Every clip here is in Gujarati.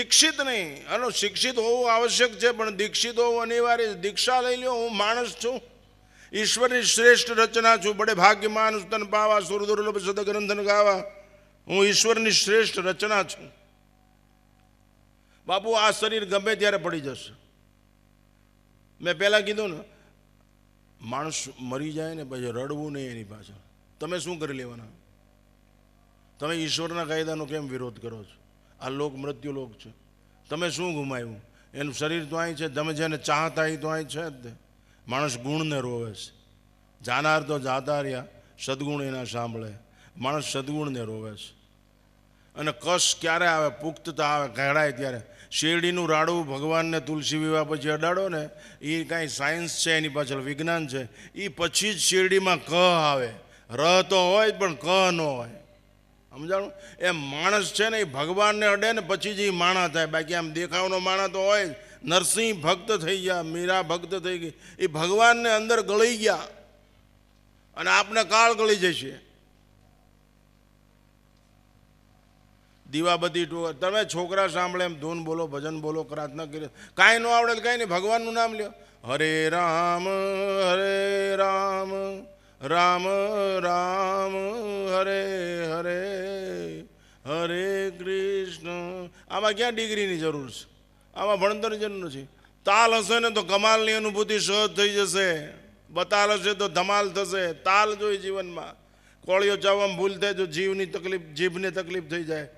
શિક્ષિત નહીં. હલો શિક્ષિત હોવું આવશ્યક છે, પણ દીક્ષિત હોવું અનિવાર્ય દીક્ષા લઈ લ્યો, હું માણસ છું. ઈશ્વરની શ્રેષ્ઠ રચના છું. બડે ભાગ્યમાન સ્તન પાવા સુરદુર્લભ સદગ્રંથન ગાવા. હું ઈશ્વરની શ્રેષ્ઠ રચના છું. બાપુ, આ શરીર ગમે ત્યારે પડી જશે. મેં પહેલાં કીધું ને, માણસ મરી જાય ને પછી રડવું નહીં એની પાછળ. તમે શું કરી લેવાના? તમે ઈશ્વરના કાયદાનો કેમ વિરોધ કરો છો? આ લોક મૃત્યુ લોક છે. તમે શું ગુમાવ્યું એનું શરીર તો અહીં છે, તમે જેને ચાહતા એ તો અહીં છે જ. માણસ ગુણને રોવે છે. જાનાર તો જાતા રહ્યા, સદગુણ એના સાંભળે. માણસ સદગુણને રોવે છે. અને કશ ક્યારે આવે, પુખ્તતા આવે, ઘડાય ત્યારે. શેરડીનું રાડું ભગવાનને તુલસી વિવાહ પછી અડાડો ને એ કાંઈ સાયન્સ છે, એની પાછળ વિજ્ઞાન છે. એ પછી જ શેરડીમાં ક આવે. ર તો હોય પણ ક ન હોય. સમજાણું? એ માણસ છે ને એ ભગવાનને અડે ને પછી જ એ માણા થાય. બાકી આમ દેખાવનો માણા તો હોય જ. નરસિંહ ભક્ત થઈ ગયા, મીરા ભક્ત થઈ ગઈ. એ ભગવાનને અંદર ગળી ગયા. અને આપને કાળ ગળી જશે. દીવાબત્તી ટોકર તમે છોકરા સાંભળે એમ ધૂન બોલો, ભજન બોલો, પ્રાર્થના કરી કાંઈ ન આવડે કાંઈ નહીં, ભગવાનનું નામ લ્યો. હરે રામ હરે રામ. રામ રામ, હરે હરે હરે કૃષ્ણ. આમાં ક્યાં ડિગ્રીની જરૂર છે? આમાં ભણતરની જરૂર નથી તાલ હશે ને તો કમાલની અનુભૂતિ સહજ થઈ જશે. બતાલ હશે તો ધમાલ થશે. તાલ જોઈ જીવનમાં. કોળીઓ ચાવવામાં ભૂલ થાય તો જીવની તકલીફ, જીભને તકલીફ થઈ જાય.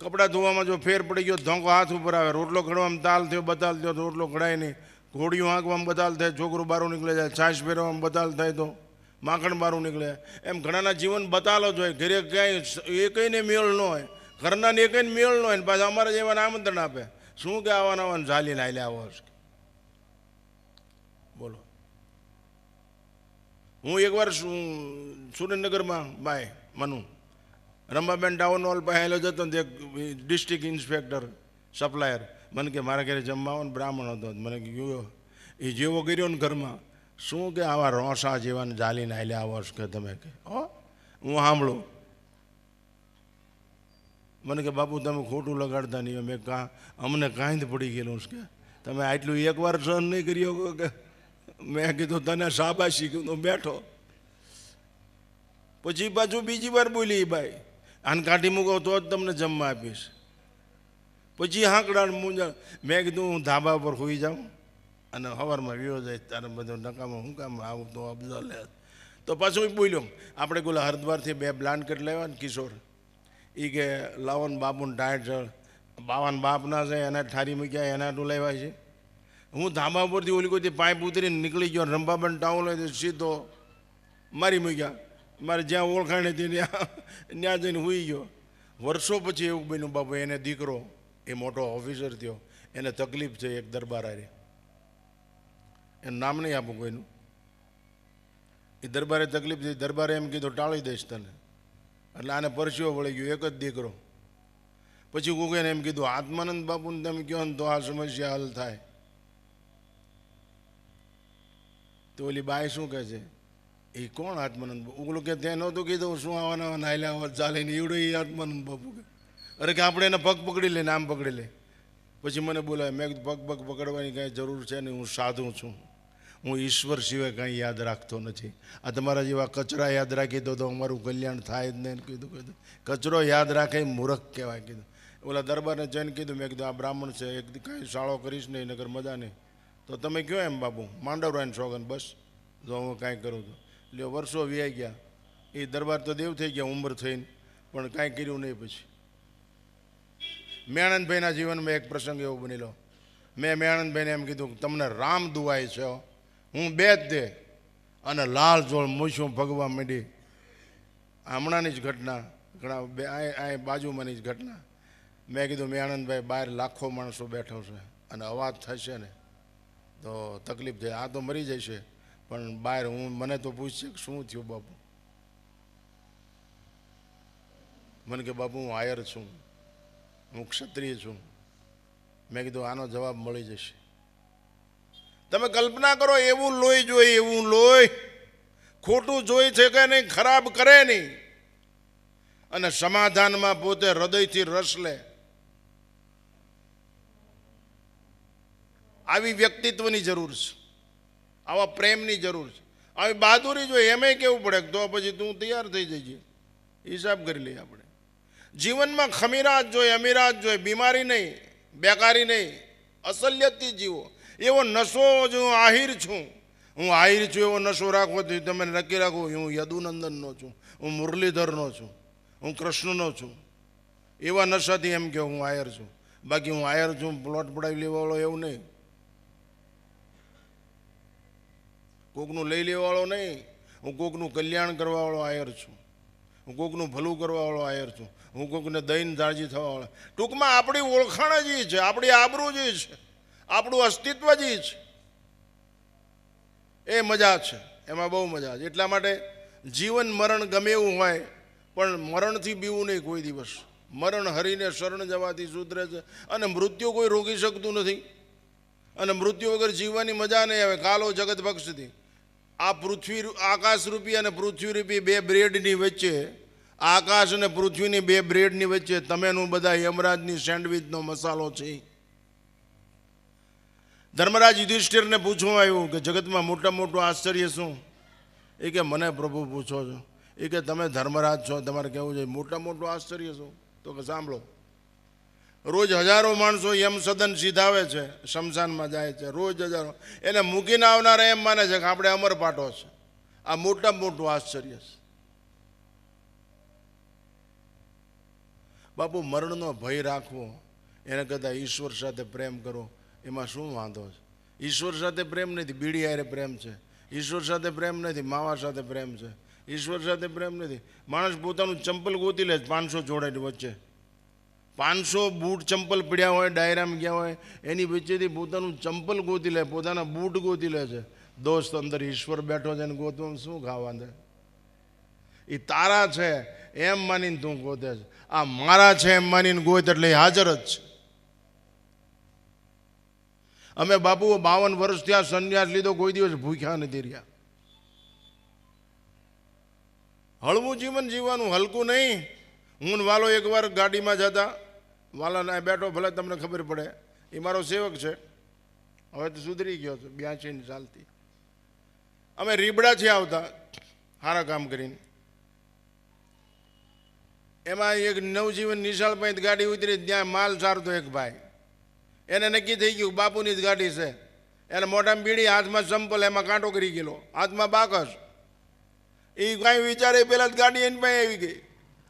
કપડાં ધોવામાં જો ફેર પડી ગયો ધોંકો હાથ ઉપર આવે. રોટલો ઘડવામાં તાલ થયો, બતાલ થયો રોટલો ઘડાય નહીં. ઘોડીઓ આંકવામાં બતાલ થાય, છોકરું બહાર નીકળે જાય, છાશ ફેરવામાં બતાલ થાય તો. માખણ બારું નીકળે. એમ ઘણાના જીવન બતાલો જ હોય. ઘરે ક્યાંય એકઈને મેળ ન હોય. ઘરના ને એકઈને મેળ ન હોય ને પાછા અમારા જેવાને આમંત્રણ આપે. શું કે આવવાના આવવાનું ઝાલીને હાલે આવો બોલો. હું એકવાર સુરેન્દ્રનગરમાં, બાય, મનુ. રંભાબેન ટાઉન હોલ પાસે હેલો જતો ને એક ડિસ્ટ્રિક્ટ ઇન્સ્પેક્ટર, સપ્લાયર. મને કે મારા ઘરે જમવા આવો ને બ્રાહ્મણ હતો. મને ગયો એ જેવો કર્યો ને ઘરમાં. શું કે આવા રોસા જેવાને જાલીને આલે આવો કે તમે કે? હો, હું સાંભળું. મને કે, બાપુ, તમે ખોટું લગાડતા નહીં. મેં કાં અમને કાંઈ જ પડી ગયેલું કે? તમે આટલું એકવાર સહન નહીં કરી શકો કે? મેં કીધું, તને શાબાશી કીધું બેઠો. પછી પાછું બીજી વાર બોલી, ભાઈ, આને કાઢી મૂકો તો જ તમને જમવા આપીશ. પછી હાંકડા મૂંઝા મેં કીધું, હું ધાબા પર હોઈ જાઉં. અને સવારમાં વ્યો જાય તારે બધો નકામાં હું કામ આવું તો અફઝલ લે તો પાછું એ બોલ્યો આપણે પેલા હરદ્વારથી બે બ્લાન્કેટ લેવા ને કિશોર. એ કે લાવન બાપુને ટાયર જળ. બાવન બાપના છે એના ઠારી મૂક્યા, એના ટુ લેવા છે. હું ધાબા પરથી ઓલી કોઈથી પાઇપ ઉતરીને નીકળી ગયો, રંભાબન ટાઉન લઈ સીધો મારી મૂક્યા. મારે જ્યાં ઓળખાણ હતી ત્યાં ત્યાં જઈને હુઈ ગયો. વર્ષો પછી એવું બન્યું, બાપુ, એને દીકરો એ મોટો ઓફિસર થયો. એને તકલીફ છે એક દરબાર હારે એનું નામ નહીં આપું કોઈનું. એ દરબારે તકલીફ થઈ દરબારે એમ કીધું, ટાળી દઈશ તને. એટલે આને પરસ્યો વળી ગયો, એક જ દીકરો. પછી કોઈને એમ કીધું, આત્માનંદ બાપુને તમે કહો ને તો આ સમસ્યા હલ થાય. તો ઓલી બાઈ શું કહે છે? એ કોણ આત્માનંદ ઓલું કે ત્યાં નહોતું કીધું શું આવવાના નાયલા આવવા ચાલે ને એવડો એ આત્માનંદ બાપુ કે? અરે કે આપણે એને પગ પકડી લે નામ પકડી લે. પછી મને બોલાવે, મેં પગ પગ પકડવાની કાંઈ જરૂર છે નહીં, હું સાધુ છું. હું ઈશ્વર સિવાય કાંઈ યાદ રાખતો નથી. આ તમારા જેવા કચરા યાદ રાખી દો તો અમારું કલ્યાણ થાય જ નહીં કીધું કીધું. કચરો યાદ રાખે મૂર્ખ કહેવાય કીધું. ઓલા દરબારને જઈને કીધું, મેં કીધું, આ બ્રાહ્મણ છે, એક કાંઈ શાળો કરીશ નહીં નગર મજા નહીં. તો તમે કહો એમ બાબુ માંડવરાયને સોગન બસ. જો હું કાંઈ કરું તો. એટલે વર્ષો વ્યાઈ ગયા. એ દરબાર તો દેવ થઈ ગયા, ઉંમર થઈને, પણ કાંઈ કર્યું નહીં પછી. મેણંદભાઈના જીવનમાં એક પ્રસંગ એવો બનેલો. મેં મેણંદભાઈને એમ કીધું તમને રામ દુવાય છે. હો. બે જ દે અને લાલ જોળ મૂછું ભગવા માંડી. હમણાંની જ ઘટના, ઘણા બે આ બાજુમાંની જ ઘટના. મેં કીધું મેણંદભાઈ બહાર લાખો માણસો બેઠો છે અને અવાજ થશે ને, તો તકલીફ થાય. આ તો મરી જશે, પણ બહાર હું, મને તો પૂછશે કે શું થયું બાપુ? મને કે, બાપુ, હું આયર છું. હું ક્ષત્રિય છું. મેં કીધું, આનો જવાબ મળી જશે. તમે કલ્પના કરો, એવું લોહી જોઈ એવું લોહી ખોટું જોઈ છે કે નહીં, ખરાબ કરે નહીં. અને સમાધાનમાં પોતે હૃદયથી રસ લે. આવી વ્યક્તિત્વની જરૂર છે. આવા પ્રેમની જરૂર છે. આવી બહાદુરી જોઈએ એમે કેવું પડે? તો પછી તું તૈયાર થઈ જજે. હિસાબ કરી લઈએ આપણે. જીવનમાં ખમીરાત જોઈએ અમીરાત જોઈએ, બીમારી નહીં, બેકારી નહીં અસલ્યતથી જીવો. એવો નશો જ હું આહિર છું. હું આહિર છું, એવો નશો રાખવો તો તમે નક્કી રાખો, હું યદુનંદનનો છું, હું મુરલીધરનો છું, હું કૃષ્ણનો છું. એવા નશાથી એમ કે હું આયર છું. બાકી હું આયર છું, પ્લોટ પડાવી લેવાવાળો એવું નહીં. કોકનું લઈ લેવાવાળો નહીં. હું કોકનું કલ્યાણ કરવાવાળો આયર છું. હું કોકનું ભલું કરવાવાળો આયર છું. હું કોકને દઈને જાળજી થવાવાળો. ટૂંકમાં આપણી ઓળખાણ જ છે, આપણી આબરૂ જ છે. આપણું અસ્તિત્વ જ છે. એ મજા છે. એમાં બહુ મજા છે. એટલા માટે જીવન મરણ ગમે એવું હોય, પણ મરણથી બીવું નહીં કોઈ દિવસ. મરણ હરીને શરણ જવાથી સુધરે છે. અને મૃત્યુ કોઈ રોકી શકતું નથી. અને મૃત્યુ વગર જીવવાની મજા નહીં આવે. કાલો જગત બક્ષથી આ પૃથ્વી આકાશરૂપી અને પૃથ્વીરૂપી બે બ્રેડની વચ્ચે, આકાશ અને પૃથ્વીની બે બ્રેડની વચ્ચે, તમેનું બધા યમરાજની સેન્ડવિચનો મસાલો છે. ધર્મરાજ યુધિષ્ઠિરને પૂછવું આવ્યું કે, જગતમાં મોટા મોટું આશ્ચર્ય શું? એ કે, મને પ્રભુ પૂછો છો. એ કે, તમે ધર્મરાજ છો, તમારે કહેવું જોઈએ, મોટા મોટું આશ્ચર્ય શું? તો કે, સાંભળો. રોજ હજારો માણસો યમ સદન સીધાવે છે, શમશાનમાં જાય છે, રોજ હજારો. એને મૂકીને આવનારા એમ માને છે કે, આપણે અમર પાઠો છે. આ મોટા મોટું આશ્ચર્ય છે. બાપુ, મરણનો ભય રાખવો, એને કદાચ ઈશ્વર સાથે પ્રેમ કરો. એમાં શું વાંધો છે? ઈશ્વર સાથે પ્રેમ નથી, બીડી હારે પ્રેમ છે. ઈશ્વર સાથે પ્રેમ નથી, માવા સાથે પ્રેમ છે. ઈશ્વર સાથે પ્રેમ નથી. માણસ પોતાનું ચંપલ ગોતી લે પાંચસો જોડાની વચ્ચે. પાંચસો બૂટ ચંપલ પડ્યા હોય, ડાયરામાં ગયા હોય, એની વચ્ચેથી પોતાનું ચંપલ ગોતી લે, પોતાના બૂટ ગોતી લે છે. દોસ્ત અંદર ઈશ્વર બેઠો છે ને ગોતવામાં શું ખાવા દે? એ તારા છે, એમ માનીને તું ગોતે છે. આ મારા છે, એમ માનીને ગોત એટલે હાજર જ છે. અમે બાપુ બાવન વર્ષ ત્યાં સંન્યાસ લીધો, કોઈ દિવસ ભૂખ્યા નથી રહ્યા. હળવું જીવન જીવવાનું હલકું નહીં. હું વાલો એકવાર ગાડીમાં જતા વાલાને બેઠો, ભલે તમને ખબર પડે. એ મારો સેવક છે. હવે તો સુધરી ગયો છે, બ્યાસીની ચાલતી. અમે રીબડાથી આવતા સારા કામ કરીને. એમાં એક નવજીવન નિશાળ પાસે ગાડી ઉતરી, ત્યાં માલ સારતો એક ભાઈ. એને નક્કી થઈ ગયું, બાપુની જ ગાડી છે. એને મોઢામાં બીડી, હાથમાં સંપલ, એમાં કાંટો કરી ગયેલો. હાથમાં બાકસ. એ કાંઈ વિચારે પહેલાં જ ગાડી એની પાસે આવી ગઈ.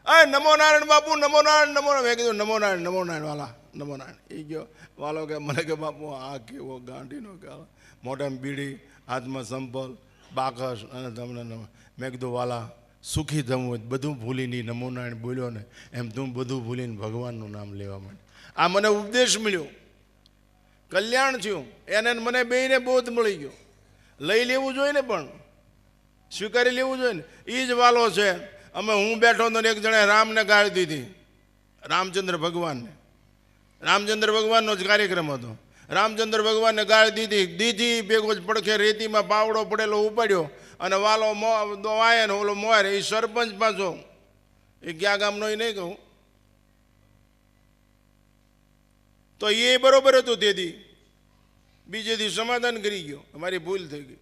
અરે નમો નારાયણ બાપુ, નમો નારાયણ, નમો મેં કીધું, નમો નારાયણ નમો નારાયણ, વાલા, નમો નારાયણ. એ ગયો. વાલો કે, મને કે, બાપુ, આ કેવો ગાંઠીનો ગાળો. મોઢામાં બીડી, હાથમાં સંપલ, બાકસ અને તમને મેં કીધું, વાલા, સુખી થવું બધું ભૂલીને નમોનારાયણ નમો નારાયણ બોલ્યો ને, એમ તું બધું ભૂલીને ભગવાનનું નામ લેવા માંડ આ મને ઉપદેશ મળ્યો. કલ્યાણ થયું. એને મને બેયને બોધ મળી ગયો. લઈ લેવું જોઈએ ને પણ. સ્વીકારી લેવું જોઈએ ને. એ જ વાલો છે. અમે હું બેઠો હતો ને એક જણે રામને ગાળી દીધી. રામચંદ્ર ભગવાનને. રામચંદ્ર ભગવાનનો જ કાર્યક્રમ હતો. રામચંદ્ર ભગવાનને ગાળી દીધી. દીધી, ભેગો જ પડખે રેતીમાં પાવડો પડેલો ઉપાડ્યો. અને વાલો મો વાય ને ઓલો મોર એ સરપંચ પાછો. એ ક્યાં ગામનો એ નહીં કહું. તો એ બરોબર હતું તેથી. બીજેથી સમાધાન કરી ગયો. અમારી ભૂલ થઈ ગઈ.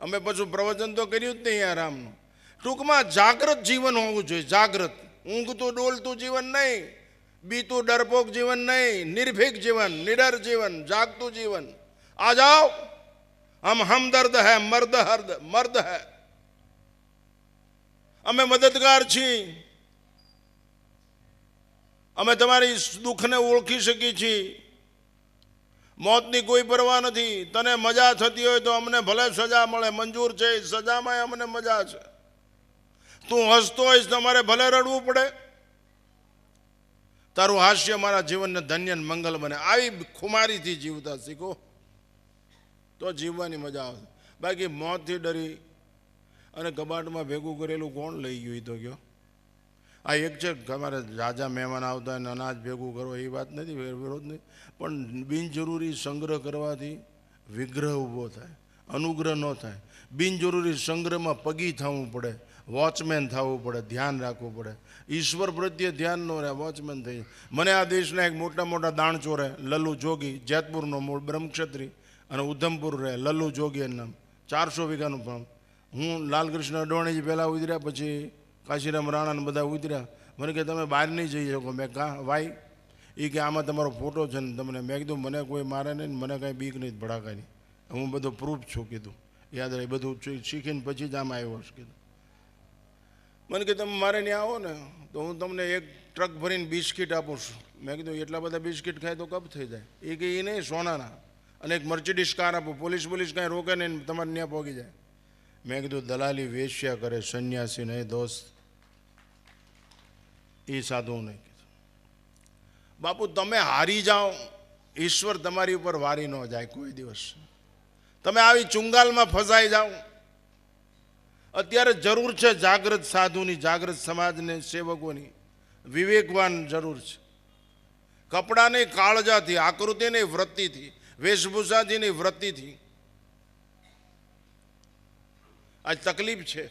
અમે પાછું પ્રવચન તો કર્યું જ નહીં આ રામનું. ટૂંકમાં જાગ્રત જીવન હોવું જોઈએ, જાગ્રત. ઊંઘતું, ડોલતું જીવન નહીં, બીતું, ડરપોક જીવન નહીં, નિર્ભીક જીવન, નિડર જીવન, જાગતું જીવન. આ જાઓ. હમ હમદર્દ હૈ, મર્દ હર્દ, મર્દ હૈ. અમે મદદગાર છીએ. અમે તમારી દુઃખને ઓળખી શકીએ છીએ. મોતની કોઈ પરવા નથી. તને મજા થતી હોય તો અમને ભલે સજા મળે. મંજૂર છે સજામાં અમને મજા છે. તું હસતો હોઈશ, તમારે ભલે રડવું પડે. તારું હાસ્ય મારા જીવનને ધન્ય મંગલ બને. આવી ખુમારીથી જીવતા શીખો. તો જીવવાની મજા આવશે. બાકી મોતથી ડરી અને કબાટમાં ભેગું કરેલું કોણ લઈ ગયું તો કયો? આ એક છે અમારે રાજા મહેમાન આવતા હોય અનાજ ભેગું કરો, એ વાત નથી વિરોધ નહીં. પણ બિનજરૂરી સંગ્રહ કરવાથી વિગ્રહ ઊભો થાય, અનુગ્રહ ન થાય. બિનજરૂરી સંગ્રહમાં પગી થવું પડે, વોચમેન થવું પડે, ધ્યાન રાખવું પડે. ઈશ્વર પ્રત્યે ધ્યાન ન રહે, વોચમેન થઈ મને આ દેશના એક મોટા મોટા દાણચોરે લલ્લુ જોગી, જેતપુરનો મૂળ બ્રહ્મક્ષત્રી અને ઉધમપુર રહે, લલ્લુ જોગી નામ, ચારસો વીઘાનું પણ હું લાલકૃષ્ણ અડવાણીજી પહેલાં ઉતર્યા પછી કાશીરામ રાણાને બધા ઉતર્યા. મને કે, તમે બહાર નહીં જઈ શકો. મેં કાં વાય એ કે, આમાં તમારો ફોટો છે ને તમને. મેં કીધું, મને કોઈ મારે નહીં મને કાંઈ બીક નહીં ભડાકાની હું બધું પ્રૂફ છું કીધું. યાદ રહે, બધું શીખીને પછી જ આમાં આવ્યો છું કીધું. મને કે, તમે મારે ત્યાં આવો ને, તો હું તમને એક ટ્રક ભરીને બિસ્કિટ આપું છું. મેં કીધું, એટલા બધા બિસ્કિટ ખાય તો કપ થઈ જાય? એ કે એ નહીં, સોનાના. અને એક મર્ચિડીસ કાર આપો. પોલીસ પોલીસ કાંઈ રોકે નહીં તમારે ત્યાં પહોંચી જાય. મેં કીધું, દલાલી વેશ્યા કરે, સંન્યાસી નહીં, દોસ્ત. એ સાધુઓને કીધું બાપુ, તમે હારી જાઓ, ઈશ્વર તમારી ઉપર વારી ન જાય કોઈ દિવસ. તમે આવી ચુંગાલમાં ફસાઈ જાઓ. અત્યારે જરૂર છે જાગૃત સાધુની, જાગૃત સમાજને સેવકોની. વિવેકવાન જરૂર છે. કપડાની કાળજાથી, આકૃતિની વૃત્તિથી, વેશભૂષાજીની વૃત્તિથી. આજ તકલીફ છે.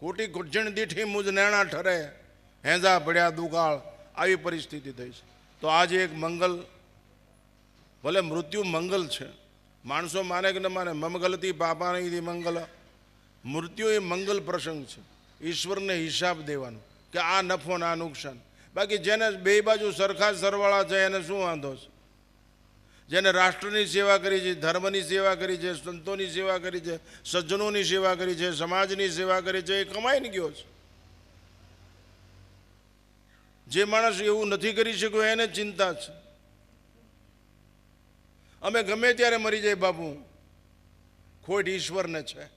ખોટી ગુજણ દીઠી મુજ નેણા ઠરે. હેંઝા ભળ્યા દુકાળ આવી પરિસ્થિતિ થઈ છે. તો આજે એક મંગલ, ભલે મૃત્યુ મંગલ છે, માણસો માને કે ન માને, મમગલતી પાપાનીથી મંગલ, મૃત્યુ એ મંગલ પ્રસંગ છે. ઈશ્વરને હિસાબ દેવાનો કે આ નફો ને આ નુકસાન. બાકી જેને બે બાજુ સરખા સરવાળા છે, એને શું વાંધો છે? જેને રાષ્ટ્રની સેવા કરી છે, ધર્મની સેવા કરી છે, સંતોની સેવા કરી છે, સજ્જનોની સેવા કરી છે, સમાજની સેવા કરી છે, એ કમાઈને ગયો છે. જે માણસ એવું નથી કરી શક્યો એને ચિંતા છે. અમે ગમે ત્યારે મરી જાય બાપુ, ખોટ ઈશ્વરને છે.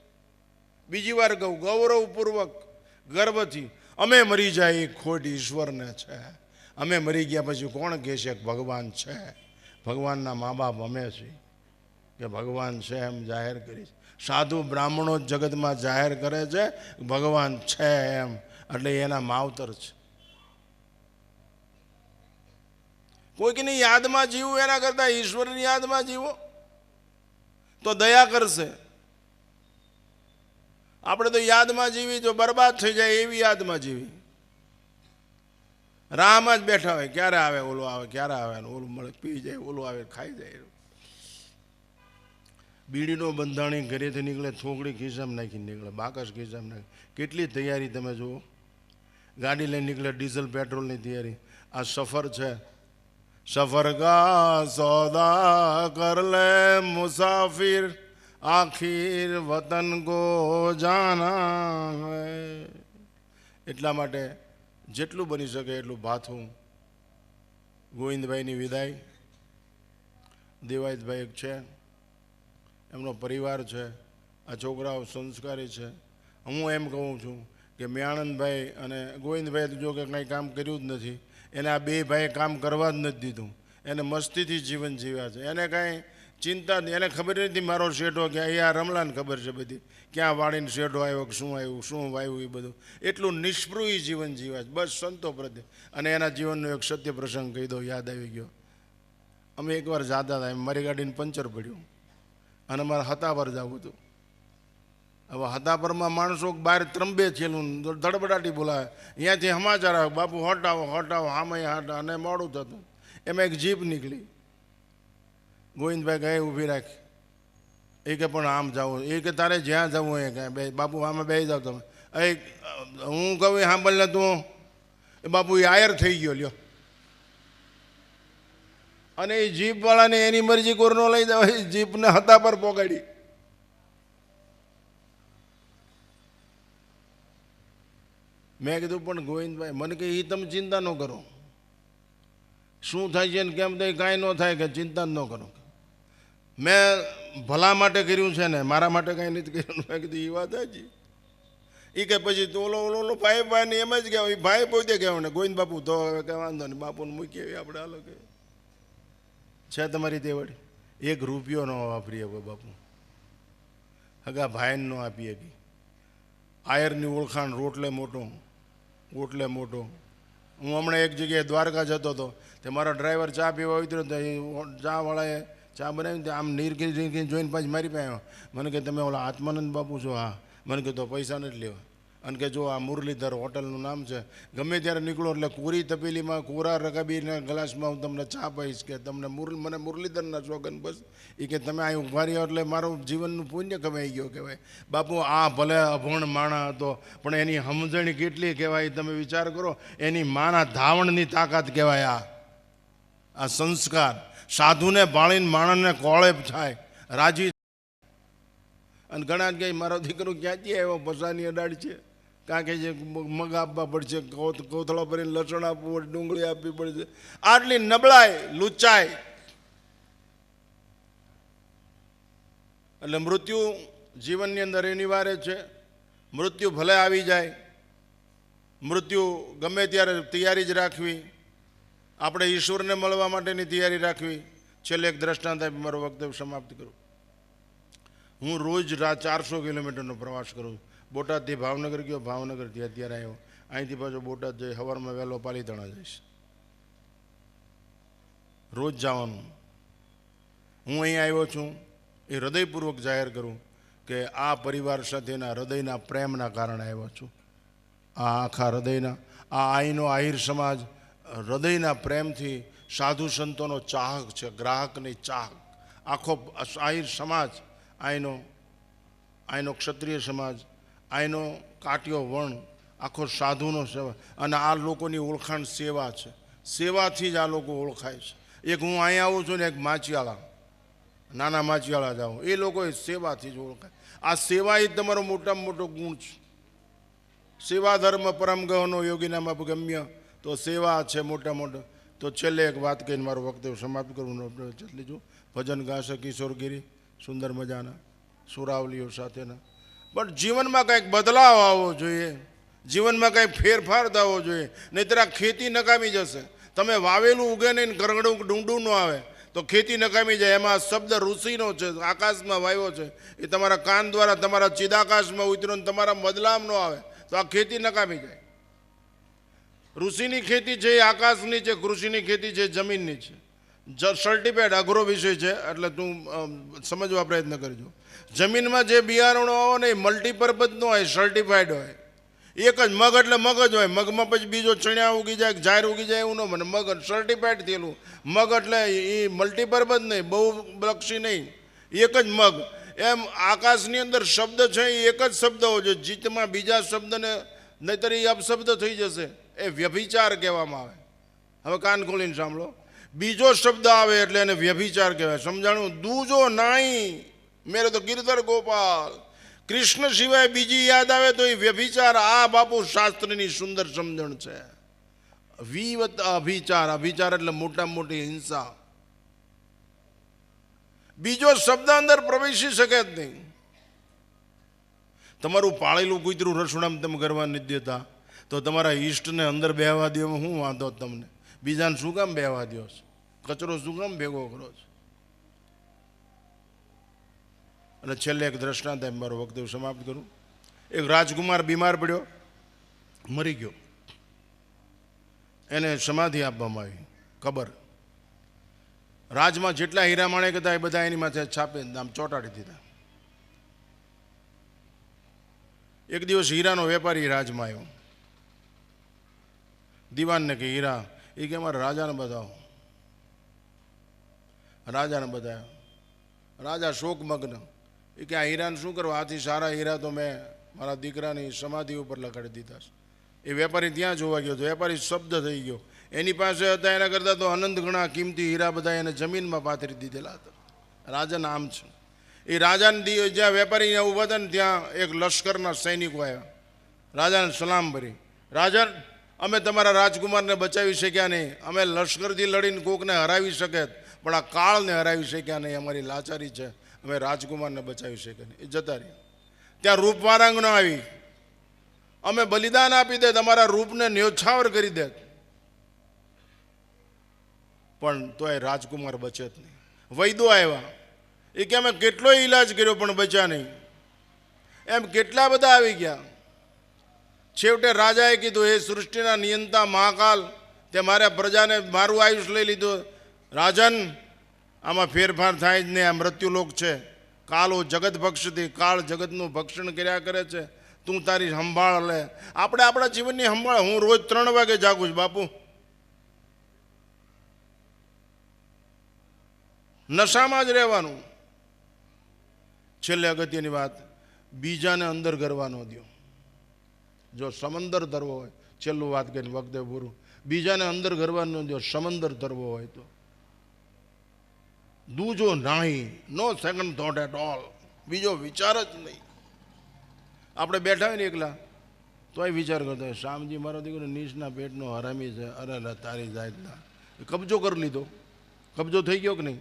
બીજી વાર કહું, ગૌરવપૂર્વક, ગર્વથી, અમે મરી જાય ખોટ ઈશ્વરને છે. અમે મરી ગયા પછી કોણ કહે છે કે ભગવાન છે? ભગવાનના મા બાપ અમે છીએ. કે ભગવાન છે એમ જાહેર કરી સાધુ બ્રાહ્મણો જગતમાં જાહેર કરે છે, ભગવાન છે એમ. એટલે એના માવતર છે. કોઈકની યાદમાં જીવવું એના કરતાં ઈશ્વરની યાદમાં જીવો? તો દયા કરશે. આપણે તો યાદમાં જીવી તો બરબાદ થઈ જાય એવી યાદમાં જીવી. રાહમાં જ બેઠા હોય, ક્યારે આવે ઓલું આવે, ક્યારે આવે ઓલું મળે, પી જાય, ઓલું આવે, ખાઈ જાય બીડીનો બંધાણી ઘરેથી નીકળે, થોકડી ખિસ્સામાં નાખીને નીકળે, બાકસ ખિસ્સામાં નાખી કેટલી તૈયારી તમે જુઓ? ગાડી લઈને નીકળે, ડીઝલ, પેટ્રોલની તૈયારી. આ સફર છે. સફર સોદા કરલે મુસાફિર આખિર વતન કો જાના એટલા માટે જેટલું બની શકે એટલું ભાથું ગોવિંદભાઈની વિદાય. દેવાયતભાઈ એક છે, એમનો પરિવાર છે, આ છોકરાઓ સંસ્કારી છે. હું એમ કહું છું કે મ્યાણંદભાઈ અને ગોવિંદભાઈ જો કે કંઈ કામ કર્યું જ નથી એને આ બે ભાઈ કામ કરવા જ નથી દીધું. એને મસ્તીથી જીવન જીવ્યા છે. એને કાંઈ ચિંતા નહીં. એને ખબર નથી મારો શેઠો કે અહીંયા રમલાને ખબર છે બધી. ક્યાં વાળીને શેઠો આવ્યો કે શું આવ્યું, શું વાવ્યું એ બધું. એટલું નિષ્પૃહી જીવન જીવ્યા છે. બસ સંતો પ્રત્યે. અને એના જીવનનો એક સત્ય પ્રસંગ કહી દો યાદ આવી ગયો. અમે એકવાર જતા હતા. મારી ગાડીને પંચર પડ્યું. અને મારે હતાપર જવું હતું. હવે હતાપરમાં માણસો બહાર ત્રંબે છેલું ધડબડાટી બોલાવે. અહીંયાથી સમાચાર આવે, બાપુ હટાવો હટાવો હામે હટા, અને મોડું થતું. એમાં એક જીપ નીકળી. ગોવિંદભાઈ કહે ઊભી રાખી. એ કે પણ આમ જાવ એ કે તારે જ્યાં જવું એ કાંઈ. બે બાપુ, આમે બે જાવ તમે. એ હું કહું સાંભળ ને તું. એ બાપુ, એ આયર થઈ ગયો, લ્યો. અને એ જીપવાળાને એની મરજી કોરનો લઈ જવાય એ જીપને હતા પર પોગાડી. મેં કીધું, પણ ગોવિંદભાઈ, મને કે એ તમે ચિંતા ન કરો. શું થાય છે ને કેમ થાય, કાંઈ ન થાય કે ચિંતા ન કરો. મેં ભલા માટે કર્યું છે ને, મારા માટે કાંઈ નથી કર્યું. મેં કીધું એ વાત હજી એ કે પછી તો ઓલો ઓલો ઓલો ભાઈ ભાઈ ને એમ જ કહેવાય ભાઈ પોતે કહેવાય ને, ગોવિંદ બાપુ, તો હવે કંઈ વાંધો નહીં, બાપુને મૂકી આવી આપણે હાલો કે. છે તમારી તેવડી. એક રૂપિયો ન વાપરી હવે બાપુ. હગા ભાઈને ન આપી શકી આયરની ઓળખાણ રોટલે મોટો. ઓટલે મોટો હું હમણાં એક જગ્યાએ દ્વારકા જતો હતો. તે મારો ડ્રાઈવર ચા પીવા ઉતર્યો તો એ ચાવાળાએ ચા બનાવી તો આમ નીરકી નીરકી જોઈને પાછી મારી પાસે મને કે તમે ઓલા આત્માનંદ બાપુ છો? હા. મને કે તો પૈસા નથી લેવા. અને કે જો આ મુરલીધર હોટલનું નામ છે, ગમે ત્યારે નીકળો એટલે કોરી તપેલીમાં કોરા રકાબીના ગ્લાસમાં હું તમને ચા પહીશ કે તમને મુર, મને મુરલીધરના શોગન બસ એ કે તમે અહીં ઊભા રહ્યો એટલે મારું જીવનનું પુણ્ય કમાઈ ગયો કહેવાય. બાપુ, આ ભલે અભણ માણા હતો, પણ એની સમજણ કેટલી કહેવાય તમે વિચાર કરો, એની માના ધાવણની તાકાત કહેવાય આ. આ સંસ્કાર. સાધુને ભાળીને માણસને કોળે થાય. રાજી. અને ઘણા કહે મારો દીકરો ક્યાંથી આવ્યો? પસાની અડાડ છે. કારણ કે જે મગ આપવા પડશે કોથળા ભરીને લસણ આપવું પડે ડુંગળી આપવી પડશે. આટલી નબળાય લૂંચાય એટલે મૃત્યુ જીવનની અંદર અનિવાર્ય છે. મૃત્યુ ભલે આવી જાય, મૃત્યુ ગમે ત્યારે તૈયારી જ રાખવી. આપણે ઈશ્વરને મળવા માટેની તૈયારી રાખવી. છેલ્લે એક દ્રષ્ટાંત આપી મારો વક્તવ્ય સમાપ્ત કરું. હું રોજ ચારસો કિલોમીટરનો પ્રવાસ કરું છું. બોટાદથી ભાવનગર ગયો, ભાવનગરથી અત્યારે આવ્યો. અહીંથી પાછો બોટાદ જઈ સવારમાં વહેલો પાલીતાણા જઈશ. રોજ જવાનું. હું અહીં આવ્યો છું, એ હૃદયપૂર્વક જાહેર કરું કે આ પરિવાર સાથેના હૃદયના પ્રેમના કારણે આવ્યો છું. આ આખા હૃદયના, આ આઈનો આહિર સમાજ હૃદયના પ્રેમથી સાધુ સંતોનો ચાહક છે, ગ્રાહકની ચાહક. આખો આહિર સમાજ, આઈનો આઈનો ક્ષત્રિય સમાજ આઈનો કાટ્યો વણ, આખો સાધુનો સેવા. અને આ લોકોની ઓળખાણ સેવા છે. સેવાથી જ આ લોકો ઓળખાય છે. એક હું અહીંયા આવું છું ને એક માચિયાળા. નાના માચિયાળા જાઉં એ લોકો સેવાથી જ ઓળખાય. આ સેવા એ તમારો મોટામાં મોટો ગુણ છે. સેવા ધર્મ પરમ ગહનો યોગીનામાં ગમ્ય તો સેવા છે મોટા મોટો. તો છેલ્લે એક વાત કહીને મારો વખતે સમાપ્ત કરવું લીધું ભજન ગાશે કિશોરગીરી સુંદર મજાના, સુરાવલીઓ સાથેના. પણ જીવનમાં કંઈક બદલાવ આવવો જોઈએ. જીવનમાં કંઈક ફેરફાર થવો જોઈએ. નહીંતર આ ખેતી નકામી જશે. તમે વાવેલું ઉગે નહીં કરગડું ડુંડું ન આવે, તો ખેતી નકામી જાય. એમાં શબ્દ ઋષિનો છે, આકાશમાં વાવ્યો છે. એ તમારા કાન દ્વારા તમારા ચિદાકાશમાં ઉતર્યો તમારા બદલામ ન આવે, તો આ ખેતી નકામી જાય. ઋષિની ખેતી છે એ આકાશની છે, કૃષિની ખેતી છે જમીનની છે. સર્ટિફાઈડ અઘરો વિષય છે, એટલે તું સમજવા પ્રયત્ન કરજો. જમીનમાં જે બિયારણો આવે ને એ મલ્ટીપર્પઝ હોય સર્ટિફાઈડ હોય. એક જ મગ એટલે મગ જ હોય. મગમાં પછી બીજો ચણ્યા ઉગી જાય જાહેર ઉગી જાય એવું ન બને મગ સર્ટિફાઈડ થયેલું. મગ એટલે એ મલ્ટીપર્પઝ નહીં બહુ લક્ષી નહીં. એક જ મગ. એમ આકાશની અંદર શબ્દ છે એ એક જ શબ્દ હોય છે. જીતમાં બીજા શબ્દને નહીતર એ અપશબ્દ થઈ જશે. એ વ્યભિચાર કહેવામાં આવે. હવે કાન ખોલીને સાંભળો. બીજો શબ્દ આવે એટલે એને વ્યભિચાર કહેવાય. સમજાણું? દૂજો નાઈ મેરે તો ગિરધર ગોપાલ. કૃષ્ણ સિવાય બીજી યાદ આવે તો એ વ્યભિચાર આ બાપુ શાસ્ત્રની સુંદર સમજણ છે. વિવત અભિચાર. અભિચાર એટલે મોટા મોટી હિંસા. બીજો શબ્દ અંદર પ્રવેશી શકે જ નહીં. તમારું પાળેલું કૂતરું રસોડામાં તમે કરવા નથી દેતા. તો તમારા ઈષ્ટને અંદર બેહવા દો શું વાંધો તમને. બીજાને શું કામ બેહવા દો છો? કચરો શું કામ ભેગો કરો છો? અને છેલ્લે એક દ્રષ્ટાંત એમ મારો વક્તવ્ય સમાપ્ત કરું. એક રાજકુમાર બીમાર પડ્યો, મરી ગયો. એને સમાધિ આપવામાં આવી. કબર. રાજમાં જેટલા હીરા માણેક હતા એ બધા એની માથે છાપે આમ ચોંટાડી દીધા. એક દિવસ હીરાનો વેપારી રાજમાં આવ્યો. દીવાનને કે, હીરા, એ કે અમારે રાજાને બતાવો. રાજાને બતાવ્યો. રાજા શોકમગ્ન. એ કે આ હીરાને શું કરવા? આથી સારા હીરા તો મેં મારા દીકરાની સમાધિ ઉપર લગાડી દીધા છે. એ વેપારી ત્યાં જોવા ગયો તો વેપારી શબ્દ થઈ ગયો. એની પાસે હતા, એના કરતાં તો અનંત ગણા કિંમતી હીરા બધા એને જમીનમાં પાથરી દીધેલા હતા. રાજાના આમ છે. એ રાજાને દી- જ્યાં વેપારી ઊભા હતા ને ત્યાં એક લશ્કરના સૈનિકો આવ્યા. રાજાને સલામ ભરી. રાજા, અમે તમારા રાજકુમારને બચાવી શક્યા નહીં. અમે લશ્કરથી લડીને કોકને હરાવી શકે પણ આ કાળને હરાવી શક્યા નહીં. અમારી લાચારી છે. અમે રાજકુમારને બચાવી શકે એ જતા રહ્યા. ત્યાં રૂપવારાંગનો આવી. અમે બલિદાન આપી દે, તમારા રૂપને ન્યોછાવર કરી દે. પણ તો એ રાજકુમાર બચે જ નહીં. વૈદો આવ્યા. એ કે અમે કેટલો ઈલાજ કર્યો પણ બચ્યા નહીં. એમ કેટલા બધા આવી ગયા. છેવટે રાજાએ કીધું એ સૃષ્ટિના નિયંતા મહાકાલ, તે મારા પ્રજાને મારું આયુષ લઈ લીધું. રાજન આમાં ફેરફાર થાય જ નહીં આ મૃત્યુલોક છે. કાલો જગત ભક્ષથી કાળ જગતનું ભક્ષણ કર્યા કરે છે. તું તારી સંભાળ લે. આપણે આપણા જીવનની સંભાળ, હું રોજ ત્રણ વાગે જાગું છું, બાપુ. નશામાં જ રહેવાનું. છેલ્લે અગત્યની વાત, બીજાને અંદર ગરવાનો દો જો સમંદર ધરવો હોય, છેલ્લું વાત કરીને વખતે પૂરું. બીજાને અંદર ગરવાનો દો સમંદર ધરવો હોય તો. દૂજો નાહી, no second thought at all બીજો વિચાર જ નહીં. આપણે બેઠા હોય ને એકલા, તોય વિચાર કરતો હોય શામજી મારો દીકરો નીચના પેટનો હરામી છે, અરે તારી જાતના કબજો કરી લીધો. કબજો થઈ ગયો કે નહીં?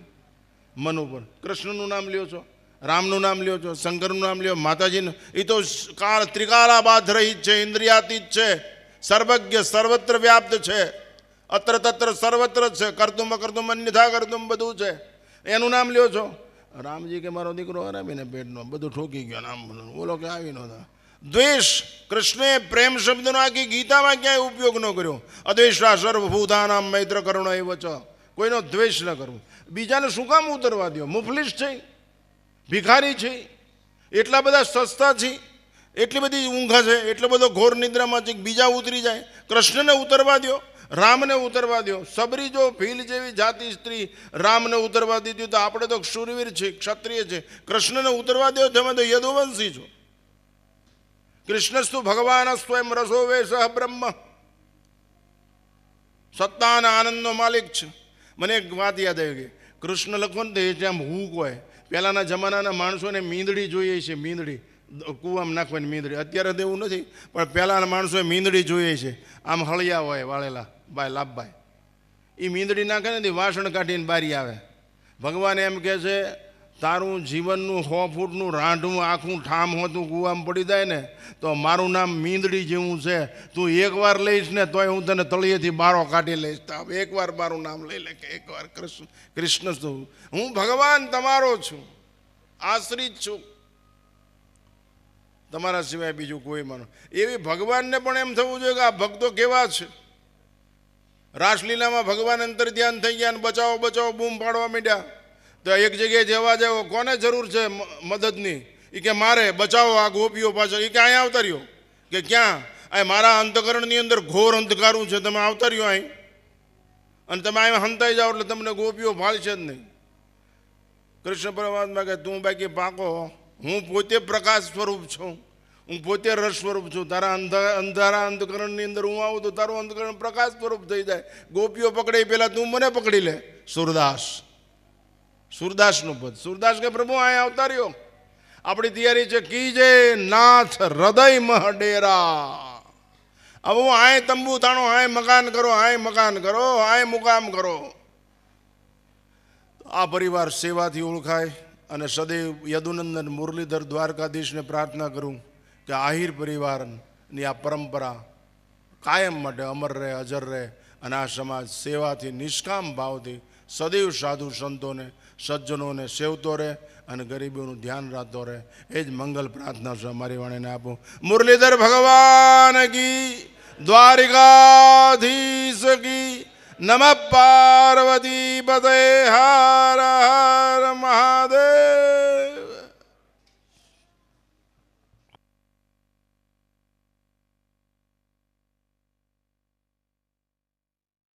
મન ઉપર. કૃષ્ણનું નામ લ્યો છો, રામનું નામ લ્યો છો, શંકરનું નામ લ્યો, માતાજીનું. એ તો કાળ ત્રિકાળાબાદ રહિત છે, ઇન્દ્રિયાતીત છે. સર્વજ્ઞ સર્વત્ર વ્યાપ્ત છે. અત્ર તત્ર સર્વત્ર છે. કરતું કરતું અન્યથા કરતું બધું છે. એનું નામ લ્યો છો? રામજી કે મારો દીકરો હરામીને પેટનો, બધું ઠોકી ગયો નામ બોલો. કે આવી નહોતા દ્વેષ, કૃષ્ણે પ્રેમ શબ્દનો આખી ગીતામાં ક્યાંય ઉપયોગ ન કર્યો? અદ્વેષા સર્વભૂતાનામ મૈત્ર કરુણ એ વચ કોઈનો દ્વેષ ન કરવો. બીજાને શું કામ ઉતરવા દો મુફલિસ છે? ભિખારી છે? એટલા બધા સસ્તા છે? એટલી બધી ઊંઘા છે? એટલો બધો ઘોર નિદ્રામાં છે બીજા ઉતરી જાય? કૃષ્ણને ઉતરવા દો રામને ઉતરવા દો. સબરી જો ભીલ જેવી જાતિ સ્ત્રી રામને ઉતરવા દીધી તો આપણે તો શૂરવીર છે ક્ષત્રિય છે કૃષ્ણને ઉતરવા દો તમે તો યદુવંશી છો. કૃષ્ણસ્તુ ભગવાન સ્વયં રસો વે સહ બ્રહ્મ. સત્તાના આનંદનો માલિક છે. મને એક વાત યાદ આવી ગઈ. કૃષ્ણ લખો ને તો એ જેમ હૂક હોય. પહેલાંના જમાનાના માણસોને મીંદડી જોઈએ છે, મીંદડી. કૂવામાં નાખવાની મીંદડી. અત્યારે તો એવું નથી, પણ પહેલાંના માણસોએ મીંદડી જોઈએ છે. આમ હળિયા હોય વાળેલા. ભાઈ લાભભાઈ એ મીંદડી નાખે ને વાસણ કાઢીને બારી આવે. ભગવાન એમ કહે છે, તારું જીવનનું સો ફૂટનું રાંઢું, આખું ઠામ હોતું, કૂવામાં પડી જાય ને, તો મારું નામ મીંદડી જેવું છે. તું એકવાર લઈશ ને, તોય હું તને તળિયેથી બારો કાઢી લઈશ. તો એકવાર મારું નામ લઈ લે કે એકવાર કૃષ્ણ કૃષ્ણ છું હું ભગવાન તમારો છું. આશ્રિત છું. તમારા સિવાય બીજું કોઈ માનો. એવી ભગવાનને પણ એમ થવું જોઈએ કે આ ભક્તો કેવા છે? રાસલીલામાં ભગવાન અંતર ધ્યાન થઈ ગયા અને બચાવો બચાવો, બૂમ પાડવા માંડ્યા. તો એક જગ્યાએ જવા જાવ કોને જરૂર છે મદદની? એ કે મારે, બચાવો આ ગોપીઓ પાછળ. એ કે અહીંયા આવતા રહ્યો. કે ક્યાં? આ મારા અંતકરણની અંદર ઘોર અંધકારું છે, તમે આવતા રહ્યો અહીં. અને તમે અહીંયા હંતાઈ જાઓ એટલે તમને ગોપીઓ ભાળશે જ નહીં. કૃષ્ણ પરમાત્મા કે તું બાકી પાકો હું પોતે પ્રકાશ સ્વરૂપ છું. હું પોતે રસ સ્વરૂપ છું. તારા અંધા અંધારા અંધકરણની અંદર હું આવું તો તારું અંધકરણ પ્રકાશ સ્વરૂપ થઈ જાય. ગોપીઓ પકડે પહેલાં તું મને પકડી લે. સુરદાસ. સુરદાસનું પદ. સુરદાસ કે પ્રભુ, અહીંયા આવતા રહ્યો આપણી તૈયારી છે, કી જે નાથ હૃદય મહડેરા. હવે હું આય તંબુ તાણો આય મકાન કરો, આય મકાન કરો, આય મુકામ કરો. આ પરિવાર સેવાથી ઓળખાય અને સદૈવ યદુનંદન મુરલીધર દ્વારકાધીશને પ્રાર્થના કરું. કે આહિર પરિવારની આ પરંપરા કાયમ માટે અમર રહે, અજર રહે અને આ સમાજ સેવાથી નિષ્કામ ભાવથી સદૈવ સાધુ સંતોને, સજ્જનોને સેવતો રહે અને ગરીબોનું ધ્યાન રાખતો રહે. એ જ મંગલ પ્રાર્થના છે અમારી વાણીને આપું. મુરલીધર ભગવાન કી દ્વારિકાધીશ કી નમ પાર્વતી પદે હર હર મહાદેવ.